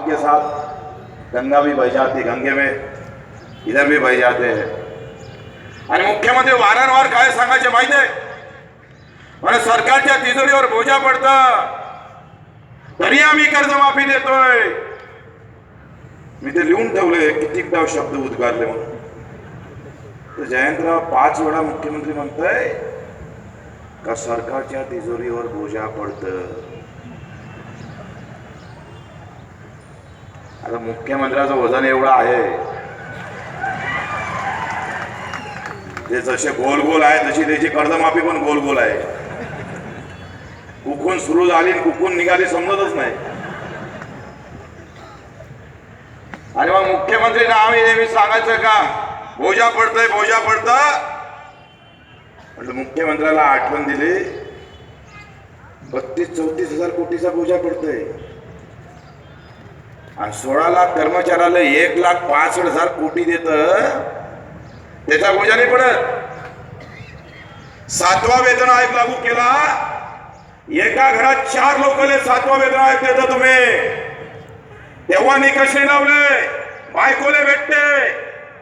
के साथ गंगा भी बह जाती गंगे में इधर भी बह जाते हैं। आणि मुख्यमंत्री वारंवार काय सांगायचे माहिती आहे? म्हणजे सरकारच्या तिजोरीवर बोजा पडतं. तरी आम्ही कर्जमाफी देतोय. मी ते लिहून ठेवले कितीकदा शब्द उद्गारले म्हणून. तर जयंतराव पाच वेळा मुख्यमंत्री म्हणताय का सरकारच्या तिजोरीवर बोजा पडतं? आता मुख्यमंत्र्याचं वजन एवढं आहे. ते जसे गोल गोल आहे तशी त्याची कर्जमाफी पण गोल गोल आहे. कुकून सुरू झाली आणि कुकून निघाली समजतच नाही. आणि मग मुख्यमंत्रीना आम्ही नेहमी सांगायचं का बोजा पडतय बोजा पडत म्हटलं मुख्यमंत्र्याला आठवण दिली बत्तीस चौतीस हजार कोटीचा बोजा पडतोय. आणि सोळा लाख कर्मचाऱ्याला एक लाख पासष्ट हजार कोटी देत. त्याचा बोजा नाही पडत सातवा वेतन आयोग लागू केला. एका घरात चार लोकले सातवा वेतन आयोग देत तुम्ही. तेव्हा निकष लावले बायकोले भेटते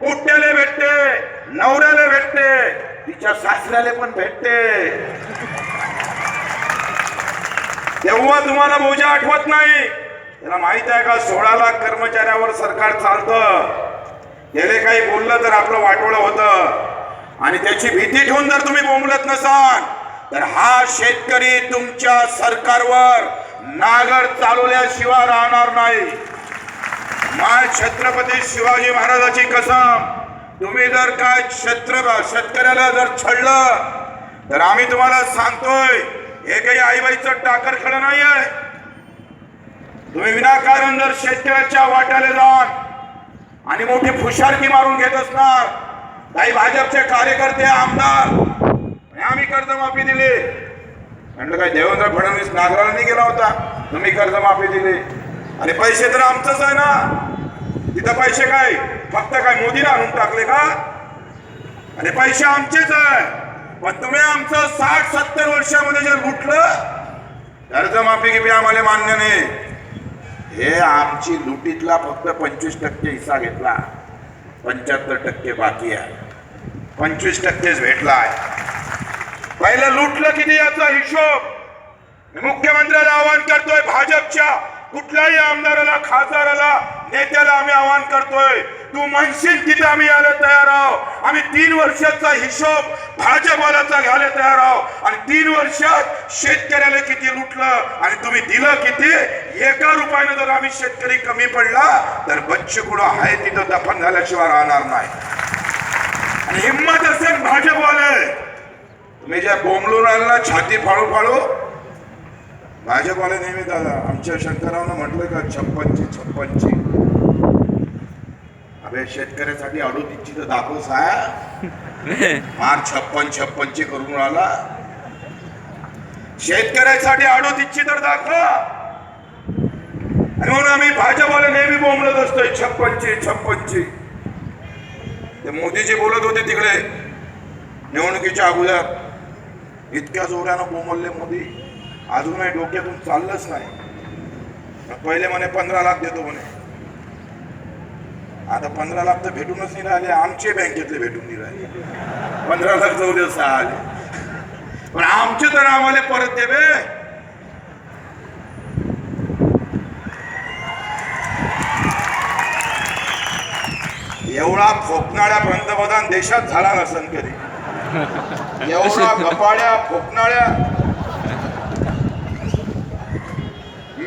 कुट्याले भेटते नवऱ्याला भेटते तिच्या सासऱ्याले पण भेटते. तेव्हा तुम्हाला बोजा आठवत नाही. त्याला माहीत आहे का सोळा लाख कर्मचाऱ्यावर सरकार चालतं. गेले काही बोललं तर आपलं वाटोळं होतं. आणि त्याची भीती ठेवून जर तुम्ही बोंबलत नसाल तर हा शेतकरी तुमच्या सरकारवर नागर चालवल्याशिवाय राहणार नाही. माय छत्रपती शिवाजी महाराजाची कसम तुम्ही जर काय क्षेत्र शेतकऱ्याला जर छळलं तर आम्ही तुम्हाला सांगतोय हे काही आईबाईचं टाकर खेळ नाही आहे तुम्ही विनाकारण जर शेतकऱ्याच्या वाट्याला जाऊन आणि मोठी फुशारकी मारून घेत असणार काही भाजपचे कार्यकर्ते आमदार आम्ही कर्जमाफी दिली. म्हटलं काय देवेंद्र फडणवीस नागराला नाही गेला होता? तुम्ही कर्जमाफी दिली. आणि पैसे तर आमचंच आहे ना? तिथं पैसे काय? फक्त काय मोदीने आणून टाकले का? आणि पैसे आमचेच आहे. पण तुम्ही आमचं साठ सत्तर वर्षामध्ये जर लुटलं कर्जमाफी किती आम्हाला मान्य नाही. हे आमची लुटीतला फक्त पंचवीस टक्के हिस्सा घेतला. पंच्याहत्तर टक्के बाकी आहे. पंचवीस टक्केच भेटला आहे. पहिलं लुटलं किती याचा हिशोब? मुख्यमंत्र्याला आवाहन करतोय भाजपच्या कुठल्याही आमदाराला खासदाराला नेत्याला आम्ही आवाहन करतोय. तू म्हणशील तिथे आम्ही यायला तयार आहोत. आम्ही तीन वर्षाचा हिशोब भाजपवाल्याचा घालत तयार आहोत आणि तीन वर्षात शेतकऱ्याला किती लुटलं आणि तुम्ही दिलं किती? एका रुपयानं जर आम्ही शेतकरी कमी पडला तर बच्चे कुठं आहे तिथं दफन झाल्याशिवाय राहणार नाही. आणि हिंमत असेल भाजपवाले. तुम्ही ज्या बोंबलून आणला छाती फाळू फाळू भाजपवाले नेहमी दादा आमच्या शंकररावनं म्हटलं का छप्पनची छप्पनची. अबे शेतकऱ्यासाठी अडोतीची तर दाखवस आहे मार छप्पन छप्पनची करून आला. शेतकऱ्यासाठी अडोतीची तर दाखवा. म्हणून आम्ही भाजपवाले नेहमी बोंबलत असतोय छप्पनची छप्पनची. ते मोदीजी बोलत होते तिकडे निवडणुकीच्या अगोदर इतक्या जोरानं बोंबलले मोदी. अजूनही डोक्यातून चाललंच नाही. पहिले म्हणे पंधरा लाख देतो म्हणे. आता पंधरा लाख तर भेटूनच नाही राहिले आमचे बँकेतले भेटून नाही राहिले. पंधरा लाख जाऊ दे सहा आले पण आमचे तर आम्हाला परत दे बे एवढा फोकणाऱ्या पंतप्रधान देशात झाला नसन कधी. एवढा गपाड्या फोकणाऱ्या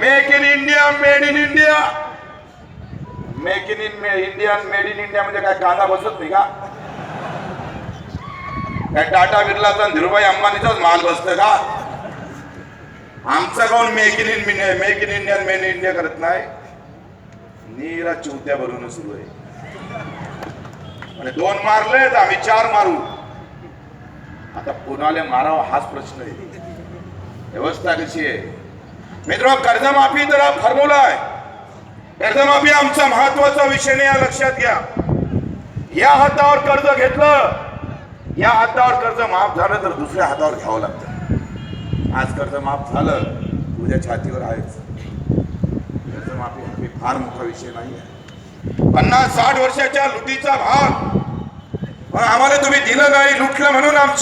make in India made in India make in in India made in India म्हणजे काय कांदा बसत नाही का? काय टाटा बिर्लाचा आणि अंबानीचाच माल बसतं का? आमचं काऊन make in in make in India main India करत नाही? नीरा चौथ्या भरून सुरू आहे. आणि दोन मारले तर आम्ही चार मारू. आता कोणाला मारावा हाच प्रश्न आहे. व्यवस्था कशी आहे? मित्र कर्जमाफी तर हा फॉर्म्युला आहे. कर्जमाफी आमचा महत्त्वाचा विषय नाही लक्षात घ्या. या हातावर कर्ज घेतलं या हातावर कर्ज माफ झालं तर दुसऱ्या हातावर घ्यावं लागतं. आज कर्ज माफ झालं तुझ्या छातीवर आहेच. कर्जमाफी फार मोठा विषय नाही आहे. पन्नास साठ वर्षाच्या लुटीचा भाग. आम्हाला तुम्ही दिलं नाही लुटलं म्हणून आमचं